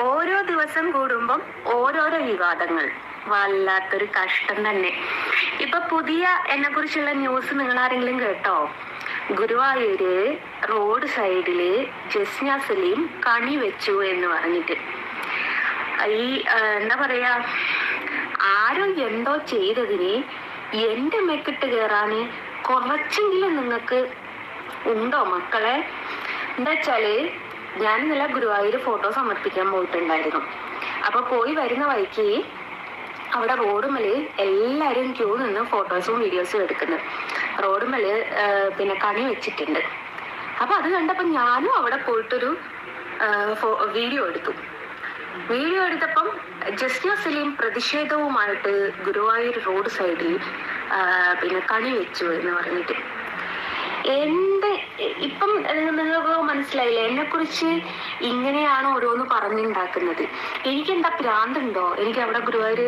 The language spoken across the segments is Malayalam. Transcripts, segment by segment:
ഓരോ ദിവസം കൂടുമ്പം ഓരോരോ വിവാദങ്ങൾ. വല്ലാത്തൊരു കഷ്ടം തന്നെ. ഇപ്പൊ പുതിയ എന്നെ കുറിച്ചുള്ള ന്യൂസ് നിങ്ങൾ ആരെങ്കിലും കേട്ടോ? ഗുരുവായൂര് റോഡ് സൈഡിൽ ജസ്ന സലീം കണി വെച്ചു എന്ന് പറഞ്ഞിട്ട്. ഈ എന്താ പറയാ? ആരോ എന്തോ ചെയ്തതിന് എന്റെ മെക്കിട്ട് കയറാന് കുറച്ചെങ്കിലും നിങ്ങൾക്ക് ഉണ്ടോ മക്കളെ? എന്താ വെച്ചാൽ ഞാൻ ഇന്നലെ ഗുരുവായൂർ ഫോട്ടോ സമർപ്പിക്കാൻ പോയിട്ടുണ്ടായിരുന്നു. അപ്പൊ പോയി വരുന്ന വഴിക്ക് അവിടെ റോഡുമേൽ എല്ലാരും ക്യൂ നിന്ന് ഫോട്ടോസും വീഡിയോസും എടുക്കുന്നു. റോഡുമേൽ ആ, പിന്നെ കണി വെച്ചിട്ടുണ്ട്. അപ്പൊ അത് കണ്ടപ്പോ ഞാനും അവിടെ പോയിട്ടൊരു വീഡിയോ എടുത്തു. വീഡിയോ എടുത്തപ്പം ജസ്ന സലീം പ്രതിഷേധവുമായിട്ട് ഗുരുവായൂർ റോഡ് സൈഡിൽ പിന്നെ കണി വെച്ചു എന്ന് പറഞ്ഞിട്ട്. എന്റെ മനസ്സിലായില്ലേ. എന്നെ കുറിച്ച് ഇങ്ങനെയാണ് ഓരോന്ന് പറഞ്ഞുണ്ടാക്കുന്നത്. എനിക്ക് എന്താ ഭ്രാന്തുണ്ടോ എനിക്ക് അവിടെ ഗുരുവായൂർ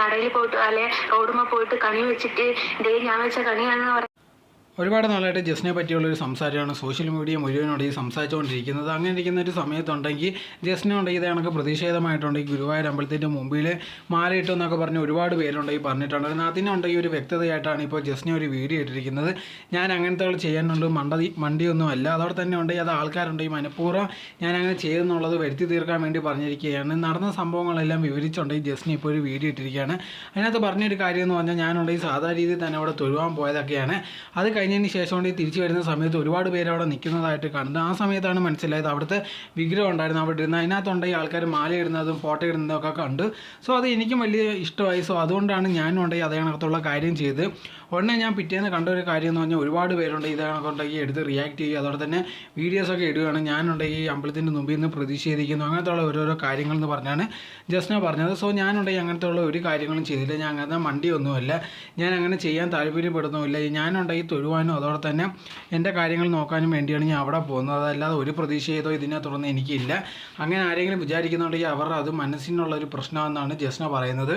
നടയിൽ പോയിട്ട് അല്ലെ റോഡുമ്മ പോയിട്ട് കണി വെച്ചിട്ട് ദേ ഞാൻ വെച്ച കണിയാണെന്ന് ഒരുപാട് നാളായിട്ട് ജസ്റ്റിനെ പറ്റിയുള്ളൊരു സംസാരമാണ്. സോഷ്യൽ മീഡിയ മുഴുവനോട് ഈ സംസാരിച്ചുകൊണ്ടിരിക്കുന്നത്. അങ്ങനെ ഇരിക്കുന്ന ഒരു സമയത്തുണ്ടെങ്കിൽ ജസ്റ്റിനെ ഉണ്ടെങ്കിൽ കണക്ക് പ്രതിഷേധമായിട്ടുണ്ടെങ്കിൽ ഗുരുവായൂർ അമ്പലത്തിന്റെ മുമ്പിൽ മാലയിട്ടു എന്നൊക്കെ പറഞ്ഞ് ഒരുപാട് പേരുണ്ടെങ്കിൽ പറഞ്ഞിട്ടുണ്ട്. അതിനുണ്ടെങ്കിൽ ഒരു വ്യക്തതയായിട്ടാണ് ഇപ്പോൾ ജസ്റ്റിനെ ഒരു വീഡിയോ ഇട്ടിരിക്കുന്നത്. ഞാൻ അങ്ങനത്തെ ചെയ്യാനുണ്ട്. മണ്ടതി മണ്ടിയൊന്നും അല്ല. അതോടെ തന്നെ ഉണ്ടെങ്കിൽ അത് ആൾക്കാരുണ്ടെങ്കിൽ മനഃപൂർവം ഞാൻ അങ്ങനെ ചെയ്തെന്നുള്ളത് വരുത്തി തീർക്കാൻ വേണ്ടി പറഞ്ഞിരിക്കുകയാണ്. നടന്ന സംഭവങ്ങളെല്ലാം വിവരിച്ചുണ്ടെങ്കിൽ ജസ്റ്റിനെ ഇപ്പോൾ ഒരു വീഡിയോ ഇട്ടിരിക്കുകയാണ്. അതിനകത്ത് പറഞ്ഞൊരു കാര്യം എന്ന് പറഞ്ഞാൽ ഞാനുണ്ടെങ്കിൽ സാധാരണ രീതിയിൽ തന്നെ അവിടെ തൊഴുവാൻ പോയതൊക്കെയാണ്. അത് കഴിഞ്ഞതിന് ശേഷം തിരിച്ചു വരുന്ന സമയത്ത് ഒരുപാട് പേര് അവിടെ നിൽക്കുന്നതായിട്ട് കണ്ടത് ആ സമയത്താണ് മനസ്സിലായത് അവിടുത്തെ വിഗ്രഹം ഉണ്ടായിരുന്നു. അവിടെ ഇരുന്ന് അതിനകത്തുണ്ടെങ്കിൽ ആൾക്കാർ മാല ഇടുന്നതും ഫോട്ടോ ഇടുന്നതും ഒക്കെ കണ്ട്. സോ അത് എനിക്കും വലിയ ഇഷ്ടമായി. സോ അതുകൊണ്ടാണ് ഞാനും ഉണ്ടെങ്കിൽ അതിനകത്തുള്ള കാര്യം ചെയ്ത്. ഉടനെ ഞാൻ പിറ്റേന്ന് കണ്ട ഒരു കാര്യം എന്ന് പറഞ്ഞാൽ ഒരുപാട് പേരുണ്ട് ഇതിനകത്തുണ്ടെങ്കിൽ എടുത്ത് റിയാക്ട് ചെയ്യുക. അതോടെ തന്നെ വീഡിയോസൊക്കെ ഇടുകയാണ്. ഞാനുണ്ടെങ്കിൽ ഈ അമ്പലത്തിന്റെ മുമ്പിൽ നിന്ന് പ്രതിഷേധിക്കുന്നു. അങ്ങനത്തെ ഉള്ള ഓരോരോ കാര്യങ്ങൾ എന്ന് പറഞ്ഞാണ് ജസ്ന പറഞ്ഞത്. സോ ഞാനുണ്ടെങ്കിൽ അങ്ങനത്തെ ഉള്ള ഒരു കാര്യങ്ങളും ചെയ്തില്ല. ഞാൻ അങ്ങനത്തെ മണ്ടിയൊന്നുമല്ല. ഞാൻ അങ്ങനെ ചെയ്യാൻ താല്പര്യപ്പെടുന്നുമില്ല. ഞാനുണ്ടെങ്കിൽ തൊഴുവാനും അതോടെ തന്നെ എന്റെ കാര്യങ്ങൾ നോക്കാനും വേണ്ടിയാണ് ഞാൻ അവിടെ പോകുന്നത്. അതല്ലാതെ ഒരു പ്രതീക്ഷയതോ ഇതിനെ തുടർന്ന് എനിക്കില്ല. അങ്ങനെ ആരെങ്കിലും വിചാരിക്കുന്നുണ്ടെങ്കിൽ അവർ അത് മനസ്സിനുള്ള ഒരു പ്രശ്നമെന്നാണ് ജസ്ന പറയുന്നത്.